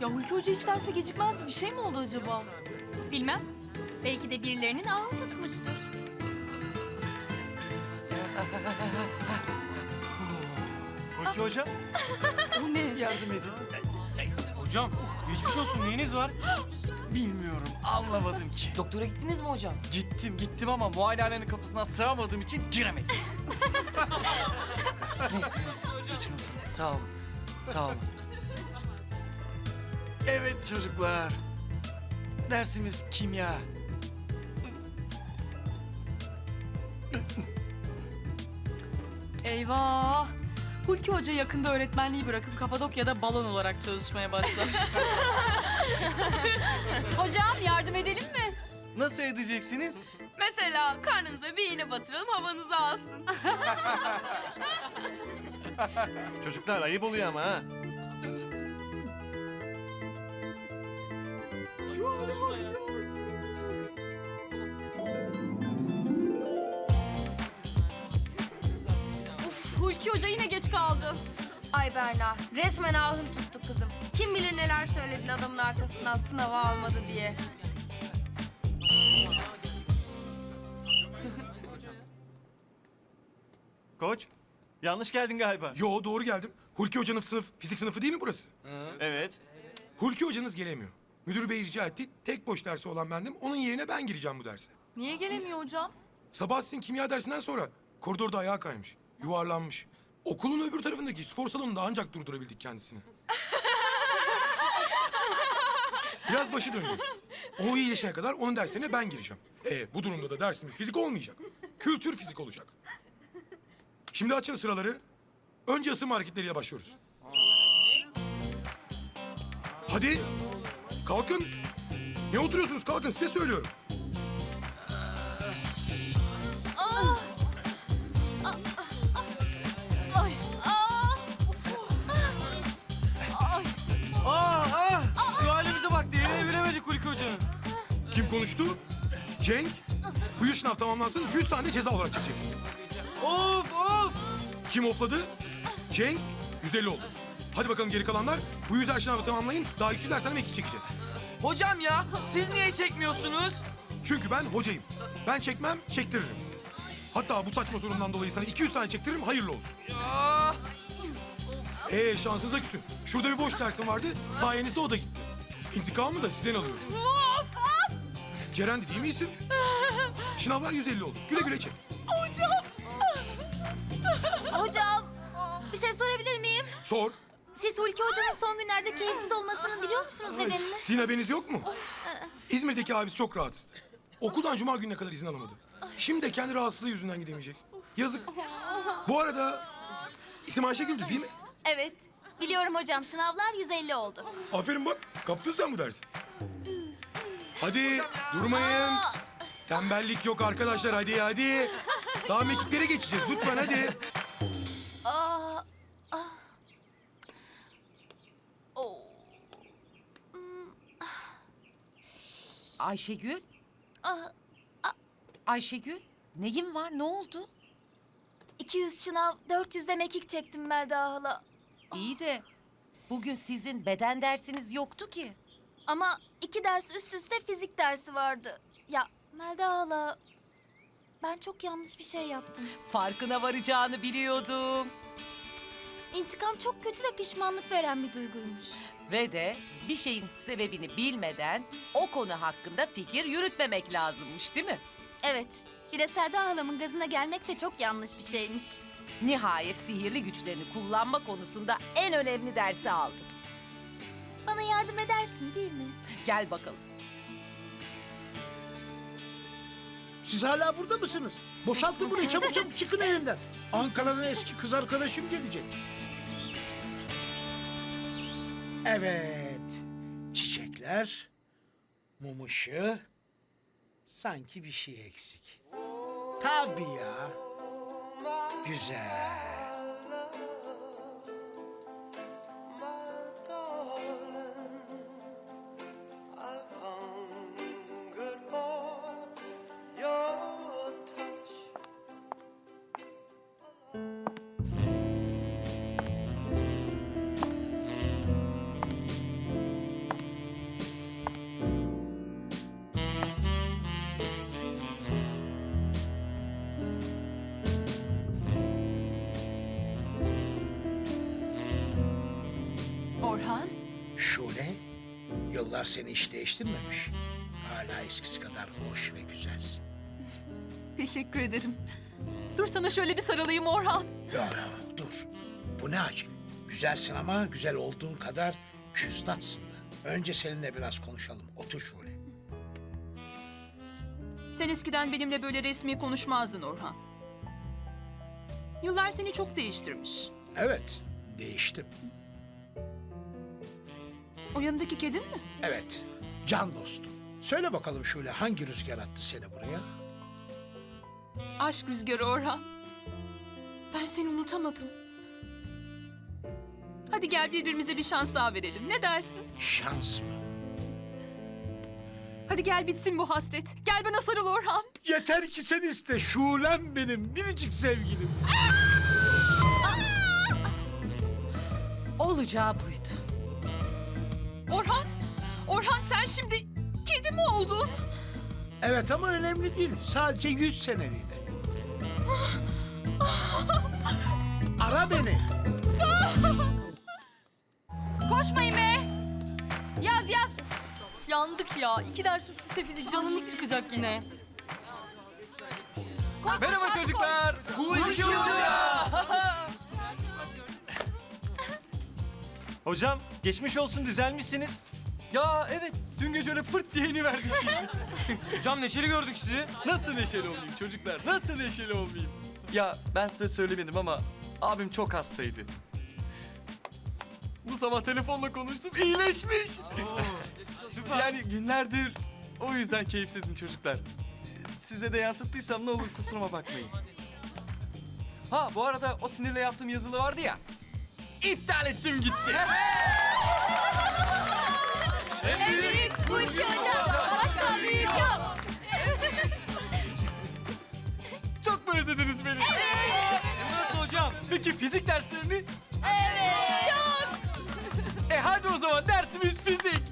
Ya Hulki Hoca hiç derse gecikmezdi. Bir şey mi oldu acaba? Bilmem. Belki de birilerinin ağı tutmuştur. Hulki Hoca. O ne? Yardım edin. Hocam geçmiş olsun neyiniz var? Bilmiyorum. Anlamadım ki. Doktora gittiniz mi hocam? Gittim gittim ama muayenehanenin kapısından sığamadığım için giremedim. Neyse neyse. Geçin oturun. Sağ olun. Sağ olun. Evet çocuklar. Dersimiz kimya. Eyvah. Hulki Hoca yakında öğretmenliği bırakıp Kapadokya'da balon olarak çalışmaya başlar. Hocam yardım edelim mi? Nasıl edeceksiniz? Mesela karnınıza bir iğne batıralım havanızı alsın. Çocuklar ayıp oluyor ama ha. Kaldı. Ay Berna, resmen ahın tuttu kızım. Kim bilir neler söyledin adamın arkasından sınava almadı diye. Koç yanlış geldin galiba. Yo doğru geldim. Hulki Hoca'nın sınıf, fizik sınıfı değil mi burası? Evet. Hulki Hocanız gelemiyor. Müdür bey rica etti. Tek boş dersi olan bendim. Onun yerine ben gireceğim bu derse. Niye gelemiyor hocam? Sabah sizin kimya dersinden sonra koridorda ayağa kaymış. Yuvarlanmış. Okulun öbür tarafındaki spor salonunda ancak durdurabildik kendisini. Biraz başı döndü. O iyileşene kadar onun derslerine ben gireceğim. E bu durumda da dersimiz fizik olmayacak. Kültür fizik olacak. Şimdi açın sıraları. Önce ısınma hareketleriyle başlıyoruz. Hadi. Kalkın. Ne oturuyorsunuz? Kalkın size söylüyorum. Kim konuştu? Cenk. Bu yüz sınav tamamlansın 100 tane ceza olarak çekeceksin. Of of. Kim ofladı? Cenk. 150 oldu. Hadi bakalım geri kalanlar. Bu yüzer sınavı tamamlayın. Daha 200'er tane mekik çekeceğiz. Hocam ya siz niye çekmiyorsunuz? Çünkü ben hocayım. Ben çekmem, çektiririm. Hatta bu saçma sorundan dolayı sana 200 tane çektiririm, hayırlı olsun. Ee şansınıza küsün. Şurada bir boş dersim vardı, sayenizde o da gitti. İntikamımı da sizden alıyorum. Ceren de değil mi isim? Şınavlar 150 oldu. Güle güle çek. Hocam, bir şey sorabilir miyim? Sor. Siz Hulki Hoca'nın son günlerde keyifsiz olmasının biliyor musunuz nedenini? Sizin haberiniz yok mu? İzmir'deki abisi çok rahatsızdı. Okuldan cuma gününe kadar izin alamadı. Şimdi de kendi rahatsızlığı yüzünden gidemeyecek. Yazık. Bu arada isim Ayşegül'dü değil mi? Evet, biliyorum hocam. Sınavlar 150 oldu. Aferin bak. Kaptın sen bu dersi. Hadi durmayın. Tembellik yok arkadaşlar hadi hadi. Daha mekiklere geçeceğiz lütfen hadi. Ayşegül? Ayşegül, neyin var? Ne oldu? 200 sınav, 400 de mekik çektim Melda hala. İyi de bugün sizin beden dersiniz yoktu ki. Ama iki ders üst üste fizik dersi vardı. Ya Melda hala, ben çok yanlış bir şey yaptım. Farkına varacağını biliyordum. İntikam çok kötü ve pişmanlık veren bir duyguymuş. Ve de bir şeyin sebebini bilmeden o konu hakkında fikir yürütmemek lazımmış değil mi? Evet, bir de Selda halamın gazına gelmek de çok yanlış bir şeymiş. Nihayet sihirli güçlerini kullanma konusunda en önemli dersi aldın. Bana yardım edersin değil mi? Gel bakalım. Siz hala burada mısınız? Boşaltın burayı çabuk çabuk çıkın evimden. Ankara'dan eski kız arkadaşım gelecek. Evet. Çiçekler, mum ışığı. Sanki bir şey eksik. Tabii ya. Güzel. Şule, yıllar seni hiç değiştirmemiş. Hala eskisi kadar hoş ve güzelsin. Teşekkür ederim. Dur sana şöyle bir sarılayım Orhan. Ya ya dur. Bu ne acil? Güzelsin ama güzel olduğun kadar küstahsın da. Önce seninle biraz konuşalım. Otur Şule. Sen eskiden benimle böyle resmi konuşmazdın Orhan. Yıllar seni çok değiştirmiş. Evet, değiştim. O yanındaki kedin mi? Evet, can dostum. Söyle bakalım Şule hangi rüzgar attı seni buraya? Aşk rüzgarı Orhan. Ben seni unutamadım. Hadi gel birbirimize bir şans daha verelim. Ne dersin? Şans mı? Hadi gel bitsin bu hasret. Gel bana sarıl Orhan. Yeter ki sen iste Şulem benim biricik sevgilim. Olacağı sen şimdi kedi mi oldun? Evet ama önemli değil. Sadece yüz seneliğine. Ara beni. Koşmayın be. Yaz yaz. Yandık ya. İki ders üst üste fizik canımız çıkacak yine. Koş, Merhaba ol. çocuklar. Hulki Hoca! Hocam geçmiş olsun düzelmişsiniz. Ya evet dün gece öyle pırt diye iniverdi şimdi. Hocam neşeli gördük sizi. Nasıl neşeli olmayayım çocuklar? Nasıl neşeli olmayayım? Ya ben size söylemedim ama abim çok hastaydı. Bu sabah telefonla konuştum. iyileşmiş. yani günlerdir o yüzden keyifsizim çocuklar. Size de yansıttıysam ne olur kusuruma bakmayın. Ha bu arada o sinirle yaptığım yazılı vardı ya. İptal ettim gitti. En büyük Hulki Hoca. Başka büyük yok. Çok mu özlediniz beni? Nasıl hocam? Peki fizik derslerini? Evet. Çok. E hadi o zaman dersimiz fizik.